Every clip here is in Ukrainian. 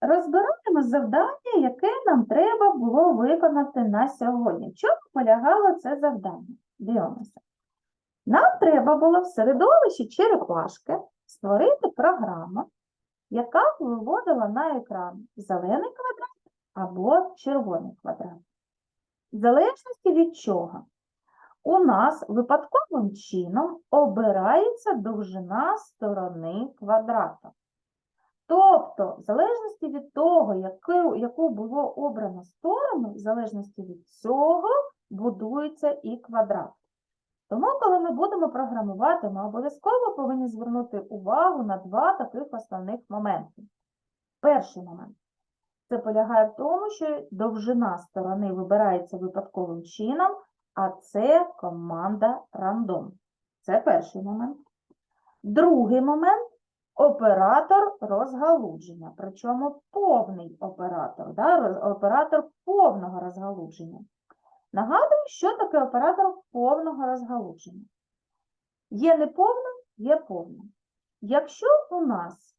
Розбираємо завдання, яке нам треба було виконати на сьогодні. В чому полягало це завдання? Дивимося. Нам треба було в середовищі черепашки створити програму, яка виводила на екран зелений квадрат або червоний квадрат. В залежності від чого? У нас випадковим чином обирається довжина сторони квадрата. Тобто, в залежності від того, яку, яку було обрано сторону, в залежності від цього будується і квадрат. Тому, коли ми будемо програмувати, ми обов'язково повинні звернути увагу на два таких основних моменти. Перший момент це полягає в тому, що довжина сторони вибирається випадковим чином, а це команда рандом. Це перший момент. Другий момент оператор розгалудження, причому повний оператор, да, оператор повного розгалудження. Нагадую, що таке оператор повного розгалудження. Є неповним, є повним. Якщо у нас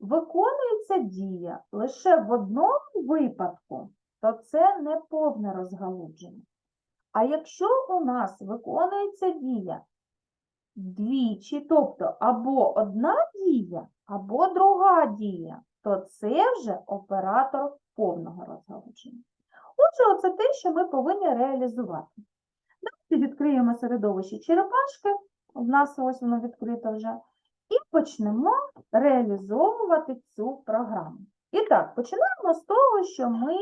виконується дія лише в одному випадку, то це не повне розгалудження. А якщо у нас виконується дія двічі, тобто або одна дія, або друга дія, то це вже оператор повного розгалудження. Отже, оце те, що ми повинні реалізувати. Давайте відкриємо середовище черепашки, у нас ось воно відкрито вже, і почнемо реалізовувати цю програму. І так, починаємо з того, що ми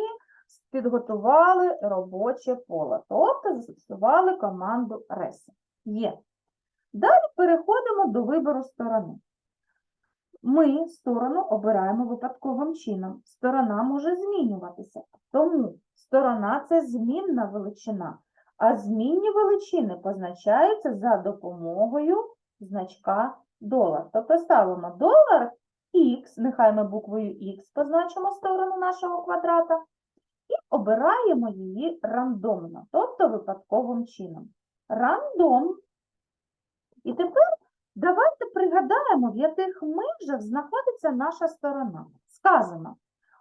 підготували робоче поле, тобто застосували команду REST. Є. Далі переходимо до вибору сторони. Ми сторону обираємо випадковим чином. Сторона може змінюватися, тому сторона це змінна величина, а змінні величини позначаються за допомогою значка долар. Тобто ставимо долар Х, нехай ми буквою Х позначимо сторону нашого квадрата, і обираємо її рандомно, тобто випадковим чином. Рандом. І тепер давайте пригадаємо, в яких межах знаходиться наша сторона. Сказано,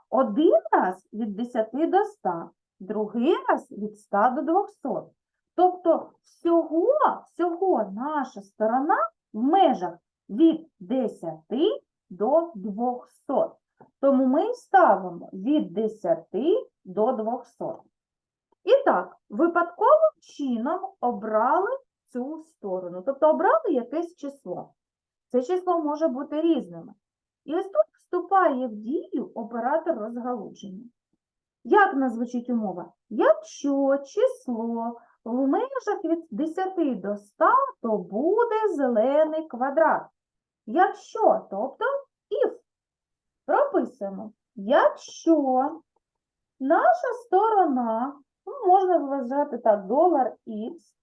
один раз від 10 до 100, другий раз від 100 до 200. Тобто всього, всього наша сторона в межах від 10 до 200. Тому ми ставимо від 10 до 200. І так, випадковим чином обрали цю сторону. Тобто обрали якесь число. Це число може бути різним. І ось тут вступає в дію оператор розгалудження. Як назвучить умова? Якщо число в межах від 10 до 100, то буде зелений квадрат. Якщо, тобто if. Прописуємо. Якщо наша сторона, ну, можна вважати так, долар Х,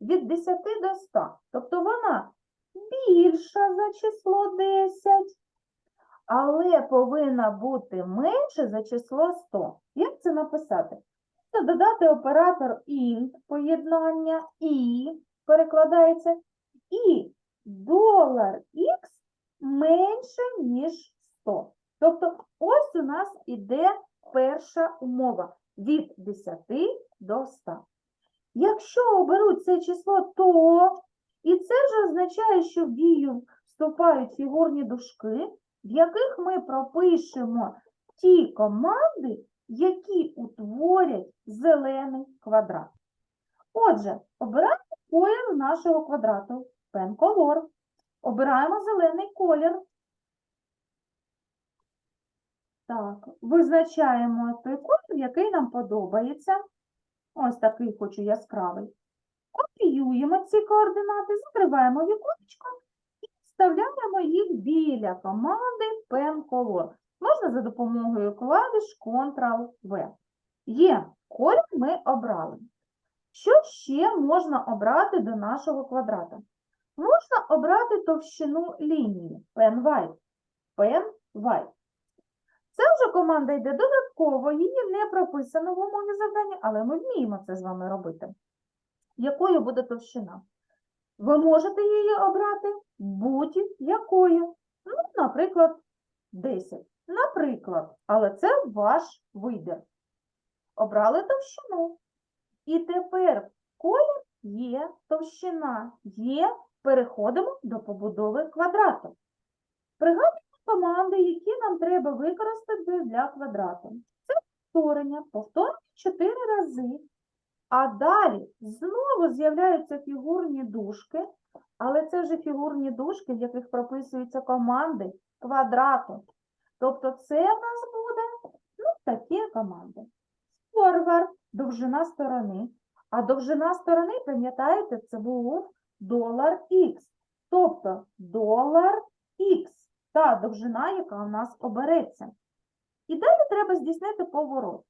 від 10 до 100. Тобто вона більша за число 10, але повинна бути менше за число 100. Як це написати? Це додати оператор int поєднання і перекладається, і долар Х менше, ніж 100. Тобто ось у нас іде перша умова від 10 до 100. Якщо оберуть це число, то і це вже означає, що в дію вступають фігурні дужки, в яких ми пропишемо ті команди, які утворять зелений квадрат. Отже, обираємо колір нашого квадрату Pen Color. Обираємо зелений колір. Так, визначаємо той колір, який нам подобається. Ось такий хочу яскравий. Копіюємо ці координати, закриваємо віконечко і вставляємо їх біля команди Pen. Можна за допомогою клавіш Ctrl-V. Є, колір ми обрали. Що ще можна обрати до нашого квадрата? Можна обрати товщину лінії Pen White. Pen. Вже команда йде додатково, її не прописано в умові завдання, але ми вміємо це з вами робити. Якою буде товщина? Ви можете її обрати будь-якою. Ну, наприклад, 10. Наприклад, але це ваш вибір. Обрали товщину. І тепер колір є, товщина є, переходимо до побудови квадрату. Пригадуємо команди, які нам треба використати для квадрату. Це повторення, повторення 4 рази. А далі знову з'являються фігурні дужки, але це вже фігурні дужки, в яких прописуються команди квадрату. Тобто це в нас буде ну, такі команди. Форвард – довжина сторони. А довжина сторони, пам'ятаєте, це був долар Х. Тобто долар Х – та довжина, яка у нас обереться. І далі треба здійснити поворот.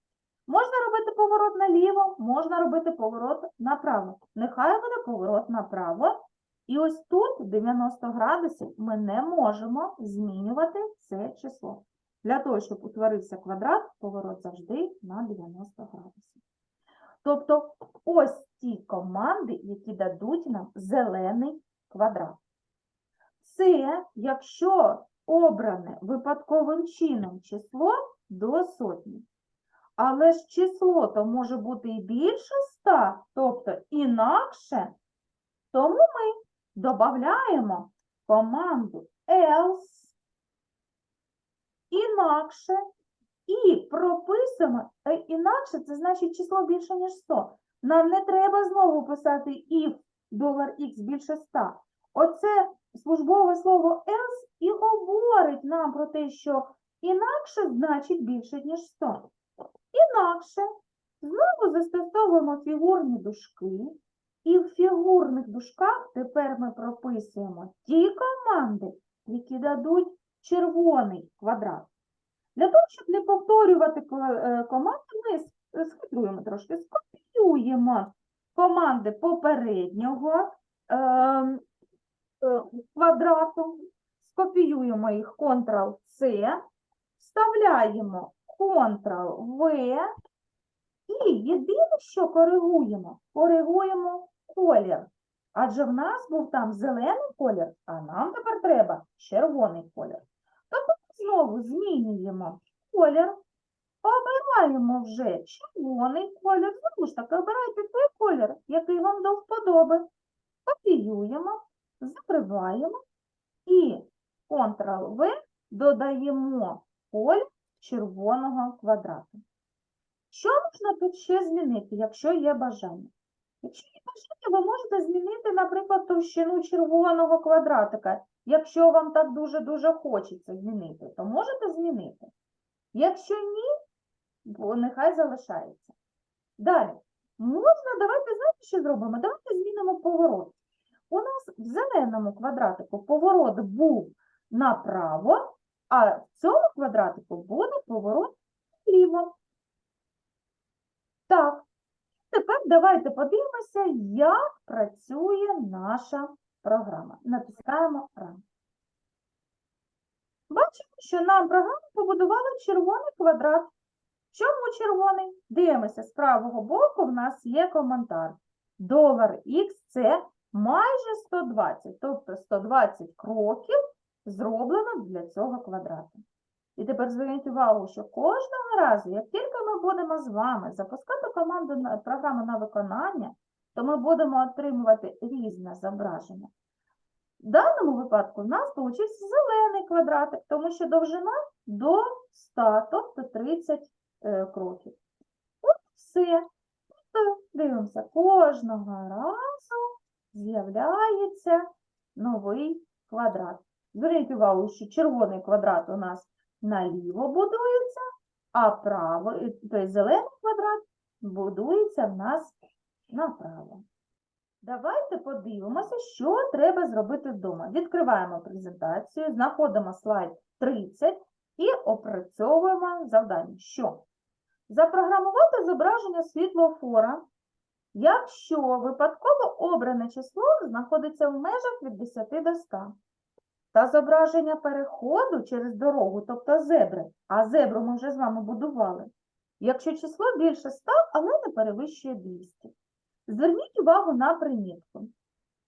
Можна робити поворот наліво, можна робити поворот направо. Нехай буде поворот направо. І ось тут 90 градусів ми не можемо змінювати це число. Для того, щоб утворився квадрат, поворот завжди на 90 градусів. Тобто ось ті команди, які дадуть нам зелений квадрат. Це якщо обране випадковим чином число до сотні. Але ж число то може бути і більше 100, тобто інакше, тому ми додаємо команду else інакше і прописуємо, е, інакше це значить число більше, ніж 100. Нам не треба знову писати if x більше 100. Оце службове слово else і говорить нам про те, що інакше значить більше, ніж 100. Інакше знову застосовуємо фігурні дужки, і в фігурних дужках тепер ми прописуємо ті команди, які дадуть червоний квадрат. Для того, щоб не повторювати е, команди, ми схитруємо трошки, скопіюємо команди попереднього ем, е, квадрату, скопіюємо їх Ctrl-C, вставляємо Ctrl-V і єдине, що коригуємо, коригуємо колір. Адже в нас був там зелений колір, а нам тепер треба червоний колір. Тобто знову змінюємо колір, обираємо вже червоний колір. Знову ж таки, обирайте той колір, який вам до вподоби. Копіюємо, закриваємо і Ctrl-V додаємо колір червоного квадрату. Що можна тут ще змінити, якщо є бажання? Якщо є бажання, ви можете змінити, наприклад, товщину червоного квадратика. Якщо вам так дуже-дуже хочеться змінити, то можете змінити. Якщо ні, нехай залишається. Далі. Можна, давайте знаєте, що зробимо? Давайте змінимо поворот. У нас в зеленому квадратику поворот був направо, а в цьому квадратику буде поворот вліво. Так, тепер давайте подивимося, як працює наша програма. Натискаємо Run. Бачимо, що нам програму побудували червоний квадрат. Чому червоний? Дивимося, з правого боку в нас є коментар. Долар Х це майже 120, тобто 120 кроків зроблено для цього квадрату. І тепер зверніть увагу, що кожного разу, як тільки ми будемо з вами запускати команду програму на виконання, то ми будемо отримувати різне зображення. В даному випадку в нас вийшов зелений квадратик, тому що довжина до 100, тобто 30 е, кроків. От все. Тобто, дивимося, кожного разу з'являється новий квадрат. Зверніть увагу, що червоний квадрат у нас наліво будується, а право, тобто зелений квадрат будується в нас направо. Давайте подивимося, що треба зробити вдома. Відкриваємо презентацію, знаходимо слайд 30 і опрацьовуємо завдання. Що? Запрограмувати зображення світлофора, якщо випадково обране число знаходиться в межах від 10 до 100. Та зображення переходу через дорогу, тобто зебри, а зебру ми вже з вами будували, якщо число більше 100, але не перевищує 200. Зверніть увагу на примітку.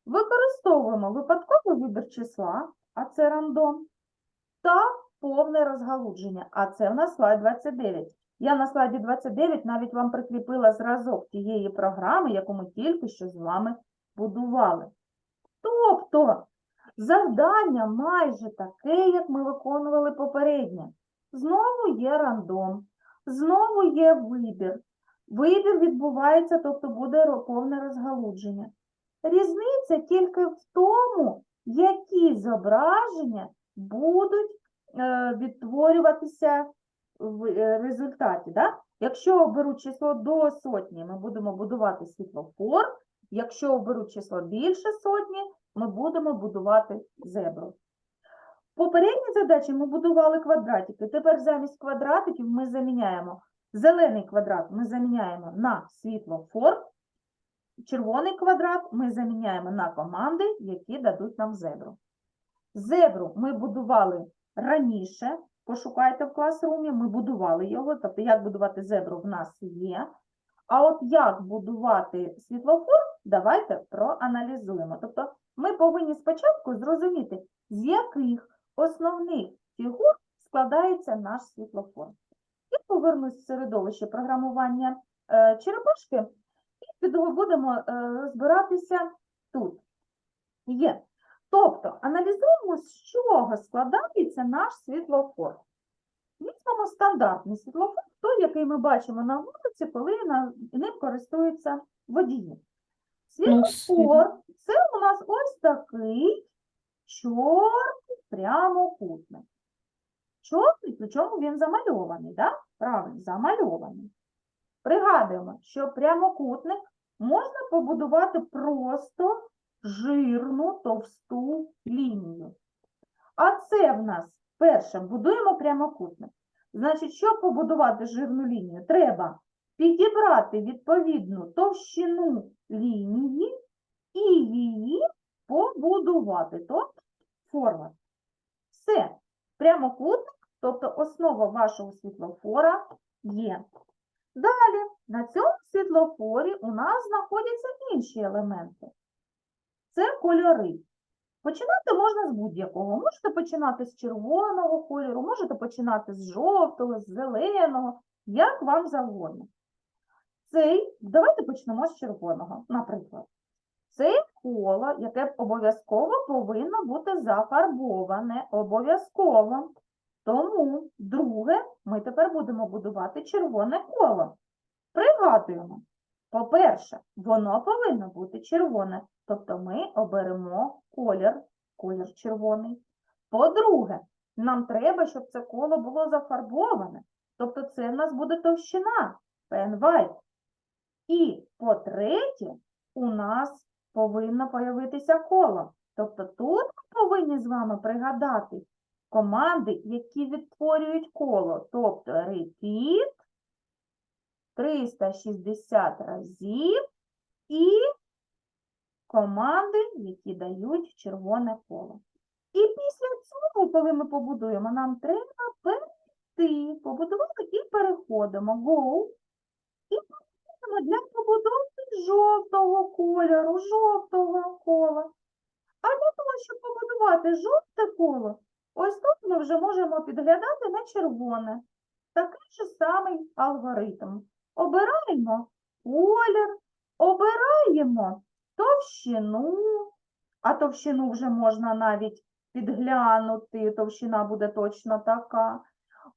Використовуємо випадковий вибір числа, а це рандом, та повне розгалудження, а це в нас слайд 29. Я на слайді 29 навіть вам прикріпила зразок тієї програми, яку ми тільки що з вами будували. Тобто завдання майже таке, як ми виконували попереднє. Знову є рандом, знову є вибір. Вибір відбувається, тобто буде повне розгалудження. Різниця тільки в тому, які зображення будуть е, відтворюватися в е, результаті. Да? Якщо оберуть число до сотні, ми будемо будувати світлофор. Якщо оберуть число більше сотні, ми будемо будувати зебру. В попередній задачі ми будували квадратики. Тепер замість квадратиків ми заміняємо зелений квадрат ми заміняємо на світлофор, червоний квадрат ми заміняємо на команди, які дадуть нам зебру. Зебру ми будували раніше, пошукайте в класрумі, ми будували його, тобто як будувати зебру в нас є. А от як будувати світлофор, давайте проаналізуємо. Тобто ми повинні спочатку зрозуміти, з яких основних фігур складається наш світлофор. Я повернусь в середовище програмування е, черепашки і будемо е, розбиратися тут. Є. Тобто, аналізуємо, з чого складається наш світлофор. Візьмемо стандартний світлофор, той, який ми бачимо на вулиці, коли ним користуються водії. Ну, Світлофор це у нас ось такий чорний прямокутник. Чорний, причому він замальований, да? Правильно, замальований. Пригадуємо, що прямокутник можна побудувати просто жирну товсту лінію. А це в нас перше, будуємо прямокутник. Значить, щоб побудувати жирну лінію, треба підібрати відповідну товщину лінії і її побудувати. Тобто форвард. Все. Прямокутник, тобто основа вашого світлофора є. Далі, на цьому світлофорі у нас знаходяться інші елементи. Це кольори. Починати можна з будь-якого. Можете починати з червоного кольору, можете починати з жовтого, з зеленого, як вам завгодно. Цей, давайте почнемо з червоного, наприклад. Це коло, яке обов'язково повинно бути зафарбоване, обов'язково. Тому, друге, ми тепер будемо будувати червоне коло. Пригадуємо. По-перше, воно повинно бути червоне, тобто ми оберемо колір, колір червоний. По-друге, нам треба, щоб це коло було зафарбоване, тобто це в нас буде товщина, white. І по-третє, у нас повинно появитися коло. Тобто тут ми повинні з вами пригадати команди, які відтворюють коло. Тобто repeat 360 разів і команди, які дають червоне коло. І після цього, коли ми побудуємо, нам треба перейти, побудувати і переходимо. Go. І переходимо для побудови жовтого кольору, жовтого кола. А для того, щоб побудувати жовте коло, ось тут ми вже можемо підглядати на червоне. Такий же самий алгоритм. Обираємо колір, обираємо товщину, а товщину вже можна навіть підглянути, товщина буде точно така.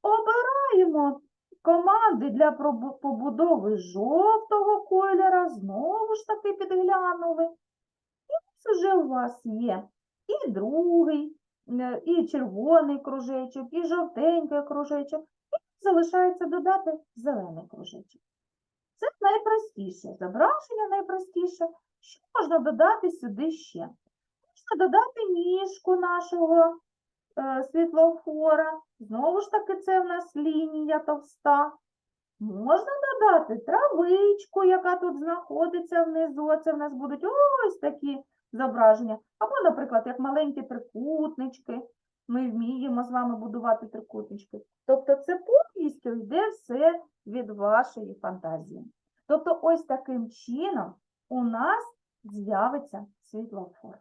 Обираємо команди для побудови жовтого кольора, знову ж таки підглянули. І ось уже у вас є і другий, е, і червоний кружечок, і жовтенький кружечок. І залишається додати зелений кружечок. Це найпростіше. Зображення найпростіше. Що можна додати сюди ще? Можна додати ніжку нашого світлофора. Знову ж таки, це в нас лінія товста. Можна додати травичку, яка тут знаходиться внизу. Це в нас будуть ось такі зображення. Або, наприклад, як маленькі трикутнички. Ми вміємо з вами будувати трикутнички. Тобто це повністю йде все від вашої фантазії. Тобто ось таким чином у нас з'явиться світлофор.